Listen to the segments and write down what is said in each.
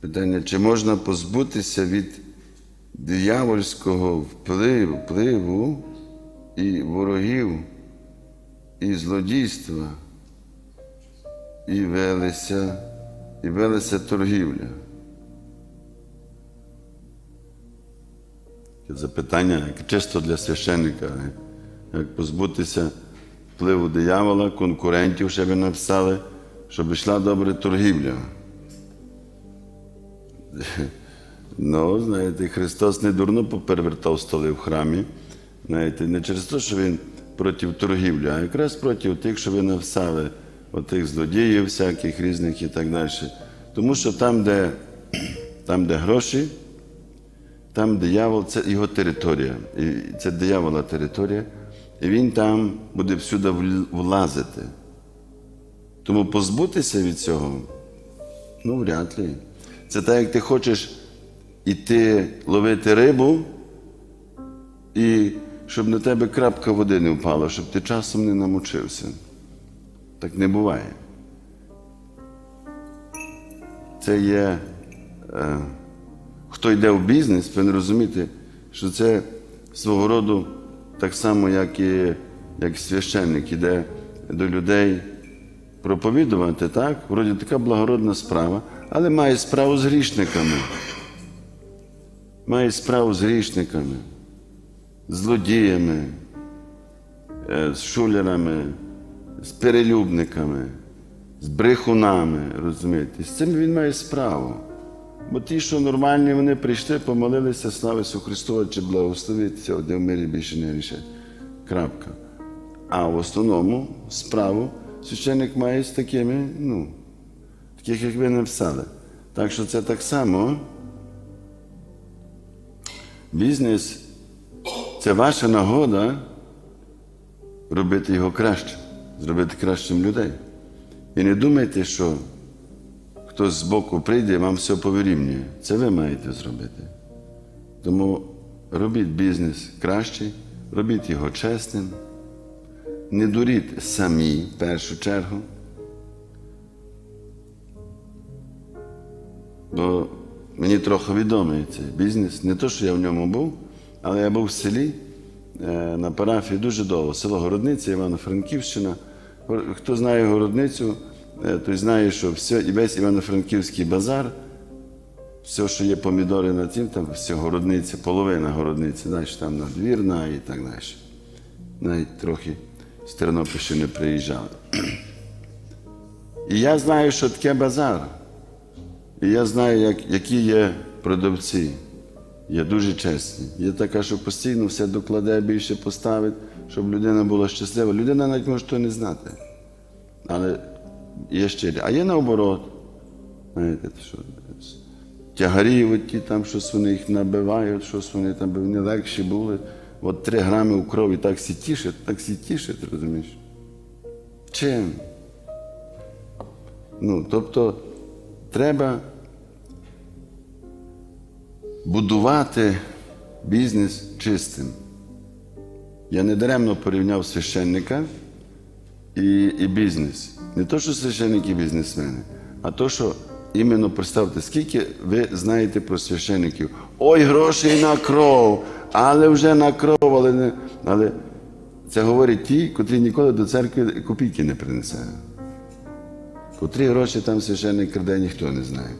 Питання, чи можна позбутися від диявольського впливу, впливу і ворогів, і злодійства, і велися, і велися торгівля? Запитання чисто для священника, як позбутися впливу диявола, конкурентів, ви написали, щоб йшла добре торгівля. Ну, знаєте, Христос не дурно поперевертав столи в храмі. Знаєте, не через те, що Він проти торгівлі, а якраз проти тих, що ви написали, отих злодіїв, всяких різних і так далі. Тому що там, де, там, де гроші, там диявол це його територія. І це диявола територія, і він там буде всюди влазити. Тому позбутися від цього, ну, вряд ли. Це так, як ти хочеш іти ловити рибу, і щоб на тебе крапка води не впала, щоб ти часом не намочився. Так не буває. Це є. Е, хто йде в бізнес, повинен розуміти, що це свого роду так само, як і як священник іде до людей проповідувати, так? Вроді така благородна справа, але має справу з грішниками. Має справу з грішниками, злодіями, е, з шулерами, з перелюбниками, з брехунами, розумієте? З цим він має справу. Бо ті, що нормальні, вони прийшли, помолилися, слава Ісусу Христу, чи благословиться, де в мирі більше не рішать. Крапка. А в основному справу священник має з такими, ну, таких, як ви написали. Так що це так само. Бізнес це ваша нагода робити його кращим, зробити кращим людей. І не думайте, що хтось збоку прийде і вам все повирівнює. Це ви маєте зробити. Тому робіть бізнес кращий, робіть його чесним, не дуріть самі в першу чергу. Бо мені трохи відомий цей бізнес. Не то, що я в ньому був, але я був в селі на парафії дуже довго. Село Городниця, Івано-Франківщина. Хто знає городницю, той знає, що все, і весь Івано-Франківський базар, все, що є помідори на цим, там все городниця, половина городниці, далі там надвірна і так далі. Навіть трохи з Тернопільщини приїжджали. І я знаю, що таке базар. І я знаю, як, які є продавці. Є дуже чесні. Є така, що постійно все докладе, більше поставить, щоб людина була щаслива. Людина навіть може то не знати. Але є щирі. А є наоборот. Знаєте, що тягарі, от ті там щось вони їх набивають, щось вони там вони легші були. От три грами у крові так всі тішить, так всі тішить, розумієш? Чим? Ну, тобто треба будувати бізнес чистим. Я не даремно порівняв священника і, і бізнес. Не то, що священники бізнесмени, а то, що іменно представте, скільки ви знаєте про священників. Ой, грошей на кров, але вже на кров, але не. Але це говорять ті, котрі ніколи до церкви копійки не принесе. Котрі гроші там священник краде, ніхто не знає.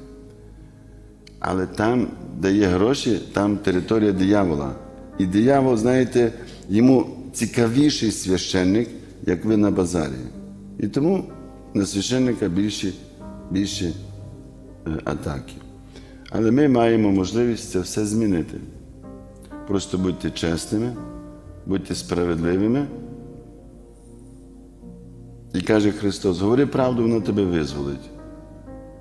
Але там, де є гроші, там територія диявола. І диявол, знаєте, йому цікавіший священник, як ви на базарі. І тому на священника більше, більше атаки. Але ми маємо можливість це все змінити. Просто будьте чесними, будьте справедливими. І каже Христос: говори правду, вона тебе визволить.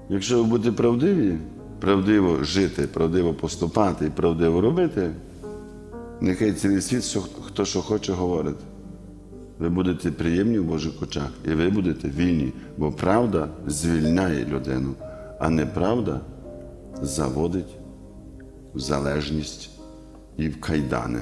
Якщо ви будете правдиві, правдиво жити, правдиво поступати і правдиво робити, нехай цілий світ, хто що хоче, говорить. Ви будете приємні в Божих очах, і ви будете вільні, бо правда звільняє людину, а неправда заводить в залежність і в кайдани.